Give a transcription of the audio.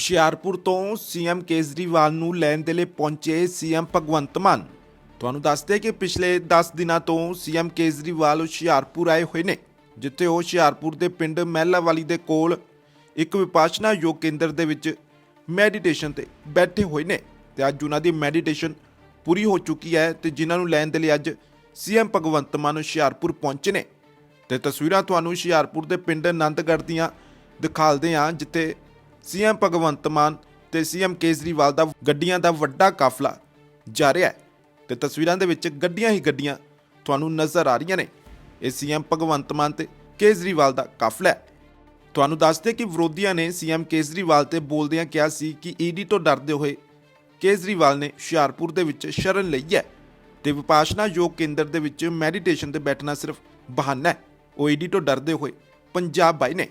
ਹੁਸ਼ਿਆਰਪੁਰ ਤੋਂ ਸੀਐਮ ਕੇਜਰੀਵਾਲ ਨੂੰ ਲੈਣ ਦੇ ਲਈ ਪਹੁੰਚੇ ਸੀਐਮ ਭਗਵੰਤ ਮਾਨ। ਤੁਹਾਨੂੰ ਦੱਸਦੇ ਕਿ ਪਿਛਲੇ 10 ਦਿਨਾਂ ਤੋਂ ਸੀਐਮ ਕੇਜਰੀਵਾਲ ਹੁਸ਼ਿਆਰਪੁਰ ਆਏ ਹੋਏ ਨੇ, ਜਿੱਥੇ ਉਹ ਹੁਸ਼ਿਆਰਪੁਰ ਦੇ ਪਿੰਡ ਮਹਿਲਾਵਾਲੀ ਦੇ ਕੋਲ ਇੱਕ ਵਿਪਾਸ਼ਨਾ ਯੋਗ ਕੇਂਦਰ ਦੇ ਵਿੱਚ ਮੈਡੀਟੇਸ਼ਨ ਤੇ ਬੈਠੇ ਹੋਏ ਨੇ ਤੇ ਅੱਜ ਉਹਨਾਂ ਦੀ ਮੈਡੀਟੇਸ਼ਨ ਪੂਰੀ ਹੋ ਚੁੱਕੀ ਹੈ ਤੇ ਜਿਨ੍ਹਾਂ ਨੂੰ ਲੈਣ ਦੇ ਲਈ ਅੱਜ ਸੀਐਮ ਭਗਵੰਤ ਮਾਨ ਹੁਸ਼ਿਆਰਪੁਰ ਪਹੁੰਚੇ ਨੇ। ਤੇ ਤਸਵੀਰਾਂ ਤੁਹਾਨੂੰ ਹੁਸ਼ਿਆਰਪੁਰ ਦੇ ਪਿੰਡ ਆਨੰਦਗੜ੍ਹ ਦੀਆਂ ਦਿਖਾਲਦੇ ਹਾਂ, ਜਿੱਥੇ ਸੀਐਮ ਭਗਵੰਤ ਮਾਨ ਤੇ ਸੀਐਮ ਕੇਜਰੀਵਾਲ ਦਾ ਗੱਡੀਆਂ ਦਾ ਵੱਡਾ ਕਾਫਲਾ ਜਾ ਰਿਹਾ ਹੈ ਤੇ ਤਸਵੀਰਾਂ ਦੇ ਵਿੱਚ ਗੱਡੀਆਂ ਹੀ ਗੱਡੀਆਂ ਤੁਹਾਨੂੰ ਨਜ਼ਰ ਆ ਰਹੀਆਂ ਨੇ। ਇਹ ਸੀਐਮ ਭਗਵੰਤ ਮਾਨ ਤੇ ਕੇਜਰੀਵਾਲ ਦਾ ਕਾਫਲਾ ਹੈ। ਤੁਹਾਨੂੰ ਦੱਸਦੇ ਕਿ ਵਿਰੋਧੀਆਂ ਨੇ ਸੀਐਮ ਕੇਜਰੀਵਾਲ ਤੇ ਬੋਲਦਿਆਂ ਕਿਹਾ ਸੀ ਕਿ ਈਡੀ ਤੋਂ ਡਰਦੇ ਹੋਏ ਕੇਜਰੀਵਾਲ ਨੇ ਹੁਸ਼ਿਆਰਪੁਰ ਦੇ ਵਿੱਚ ਸ਼ਰਨ ਲਈ ਹੈ ਤੇ ਵਿਪਾਸ਼ਨਾ ਯੋਗ ਕੇਂਦਰ ਦੇ ਵਿੱਚ ਮੈਡੀਟੇਸ਼ਨ ਤੇ ਬੈਠਣਾ ਸਿਰਫ ਬਹਾਨਾ ਹੈ। ਉਹ ਈਡੀ ਤੋਂ ਡਰਦੇ ਹੋਏ ਪੰਜਾਬ ਆਏ ਨੇ।